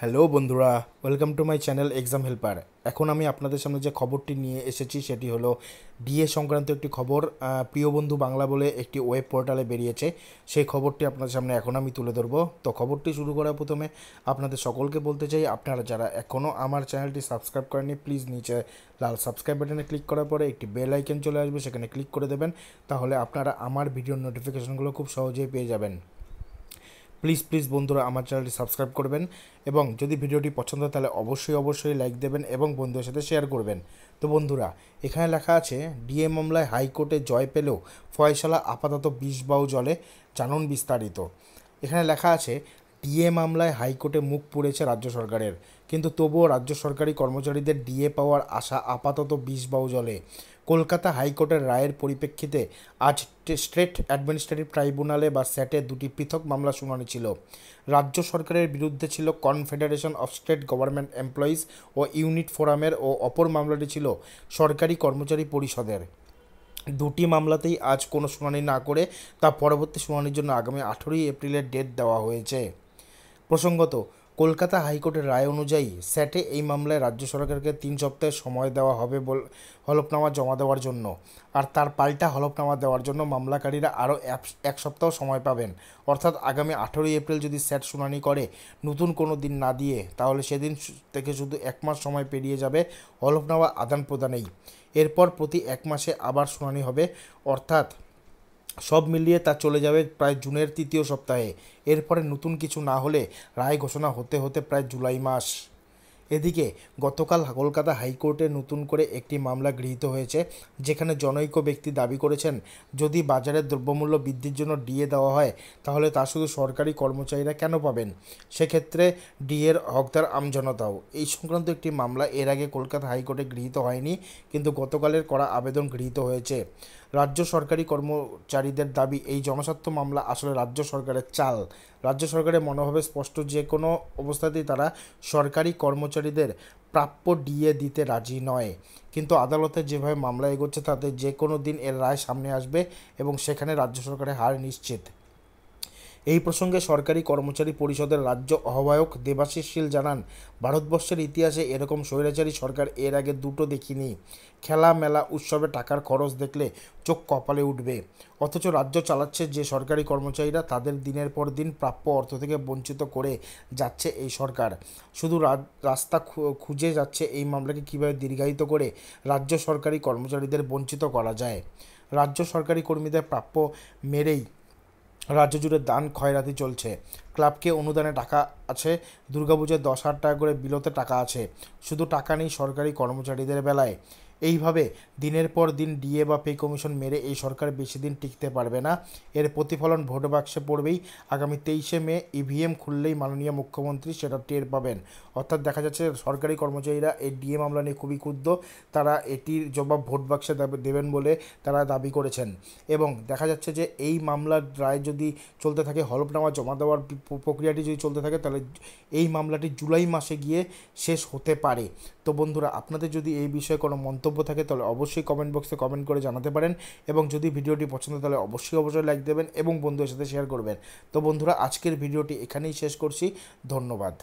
Hello বন্ধুরা welcome to my channel exam helper এখন আমি আপনাদের সামনে যে খবরটি নিয়ে এসেছি, সেটি হলো ডিএ সংক্রান্ত একটি খবর। প্রিয় বন্ধু, বাংলা বলে একটি ওয়েব পোর্টালে বেরিয়েছে। সেই খবরটি আপনাদের সামনে এখন আমি তুলে ধরবো। তো খবরটি শুরু করার প্রথমে আপনাদের সকলকে বলতে চাই, আপনারা যারা এখনও আমার চ্যানেলটি সাবস্ক্রাইব করেননি প্লিজ নিচে লাল সাবস্ক্রাইব বাটনে ক্লিক করার পরে একটি বেল আইকন চলে আসবে, সেখানে ক্লিক করে দেবেন। তাহলে আপনারা আমার ভিডিওর নোটিফিকেশনগুলো খুব সহজেই পেয়ে যাবেন। প্লিজ প্লিজ বন্ধুরা আমার চ্যানেলটি সাবস্ক্রাইব করবেন এবং যদি ভিডিওটি পছন্দ হয় তাহলে অবশ্যই অবশ্যই লাইক দেবেন এবং বন্ধুদের সাথে শেয়ার করবেন। তো বন্ধুরা, এখানে লেখা আছে ডিএ মামলায় হাইকোর্টে জয় পেলেও ফয়সালা আপাতত বিষ বাউ জলে, জানুন বিস্তারিত। এখানে লেখা আছে ডিএ মামলায় হাইকোর্টে মুখ পুড়েছে রাজ্য সরকারের। কিন্তু তবুও রাজ্য সরকারি কর্মচারীদের ডিএ পাওয়ার আশা আপাতত বিষ বাউ জলে। কলকাতা হাইকোর্টের রায়ের পরিপ্রেক্ষিতে আজ স্টেট অ্যাডমিনিস্ট্রেটিভ ট্রাইব্যুনালে বা স্যাটে দুটি পৃথক মামলা শুনানি ছিল। রাজ্য সরকারের বিরুদ্ধে ছিল confederation of state government employees O unit ফোরামের ও অপর মামলাটি ছিল সরকারি কর্মচারী পরিষদের। দুটি মামলাতেই আজ কোনো শুনানি না করে তা পরবর্তী শুনানির জন্য আগামী আঠেরোই এপ্রিলের ডেট দেওয়া হয়েছে। প্রসঙ্গত, কলকাতা হাইকোর্টের রায় অনুযায়ী স্যাটে এই মামলায় রাজ্য সরকারকে তিন সপ্তাহের সময় দেওয়া হবে বল, হলফনামা জমা দেওয়ার জন্য। আর তার পাল্টা হলফনামা দেওয়ার জন্য মামলাকারীরা আরও এক সপ্তাহ সময় পাবেন। অর্থাৎ আগামী আঠেরোই এপ্রিল যদি স্যাট শুনানি করে নতুন কোনো দিন না দিয়ে, তাহলে সেদিন থেকে শুধু এক মাস সময় পেরিয়ে যাবে হলফনামা আদান প্রদানেই। এরপর প্রতি এক মাসে আবার শুনানি হবে। অর্থাৎ সব মিলিয়ে তা চলে যাবে প্রায় জুনের তৃতীয় সপ্তাহে। এরপরে নতুন কিছু না হলে রায় ঘোষণা হতে হতে প্রায় জুলাই মাস। এদিকে গতকাল কলকাতা হাইকোর্টে নতুন করে একটি মামলা গৃহীত হয়েছে, যেখানে জনৈক ব্যক্তি দাবি করেছেন, যদি বাজারের দ্রব্যমূল্য বৃদ্ধির জন্য ডিএ দেওয়া হয়, তাহলে তা শুধু সরকারি কর্মচারীরা কেন পাবেন? সেক্ষেত্রে ডিএর হকদার আমজনতাও। এই সংক্রান্ত একটি মামলা এর আগে কলকাতা হাইকোর্টে গৃহীত হয়নি, কিন্তু গতকালের করা আবেদন গৃহীত হয়েছে। রাজ্য সরকারি কর্মচারীদের দাবি, এই জনস্বার্থ মামলা আসলে রাজ্য সরকারের চাল। রাজ্য সরকারের মনোভাবে স্পষ্ট যে কোনো অবস্থাতেই তারা সরকারি কর্মচারীদের প্রাপ্য ডিএ দিতে রাজি নয়। কিন্তু আদালতে যেভাবে মামলা এগোচ্ছে, তাতে যে কোনো দিন এর রায় সামনে আসবে এবং সেখানে রাজ্য সরকারের হার নিশ্চিত। এই প্রসঙ্গে সরকারি কর্মচারী পরিষদের রাজ্য আহ্বায়ক দেবাশিস শীল জানান, ভারতবর্ষের ইতিহাসে এরকম স্বৈরাচারী সরকার এর আগে দুটো দেখিনি। খেলা, মেলা, উৎসবে টাকার খরচ দেখলে চোখ কপালে উঠবে। অথচ রাজ্য চালাচ্ছে যে সরকারি কর্মচারীরা তাদের দিনের পর দিন প্রাপ্য অর্থ থেকে বঞ্চিত করে যাচ্ছে এই সরকার। শুধু রাস্তা খুঁজে যাচ্ছে এই মামলাকে কীভাবে দীর্ঘায়িত করে রাজ্য সরকারি কর্মচারীদের বঞ্চিত করা যায়। রাজ্য সরকারি কর্মীদের প্রাপ্য মেরেই রাজ্য জুড়ে দান খয়রাতি চলছে। ক্লাবকে অনুদানে টাকা আছে। দুর্গাপুজোয় দশ হাজার টাকা করে বিলতে টাকা আছে। শুধু টাকা নেই, সরকারি কর্মচারীদের বেলায়। এইভাবে দিনের পর দিন ডিএ বা পে কমিশন মেরে এই সরকার বেশি দিন টিকতে পারবে না। এর প্রতিফলন ভোট বাক্সে পড়বেই। আগামী তেইশে মে ইভিএম খুললেই মাননীয় মুখ্যমন্ত্রী সেটা টের পাবেন। অর্থাৎ দেখা যাচ্ছে সরকারি কর্মচারীরা এই ডিএ মামলা নিয়ে খুবই ক্ষুব্ধ। তারা এটির জবাব ভোট বাক্সে দেবে- দেবেন বলে তারা দাবি করেছেন। এবং দেখা যাচ্ছে যে এই মামলার রায় যদি চলতে থাকে, হলফনামা জমা দেওয়ার প্রক্রিয়াটি যদি চলতে থাকে, তাহলে এই মামলাটি জুলাই মাসে গিয়ে শেষ হতে পারে। তো বন্ধুরা, আপনাদের যদি এই বিষয়ে কোনো মন্তব্য থাকে তাহলে অবশ্যই কমেন্ট বক্সে কমেন্ট করে জানাতে পারেন। এবং যদি ভিডিওটি পছন্দ তাহলে অবশ্যই অবশ্যই লাইক দেবেন এবং বন্ধুদের সাথে শেয়ার করবেন। তো বন্ধুরা, আজকের ভিডিওটি এখানেই শেষ করছি। ধন্যবাদ।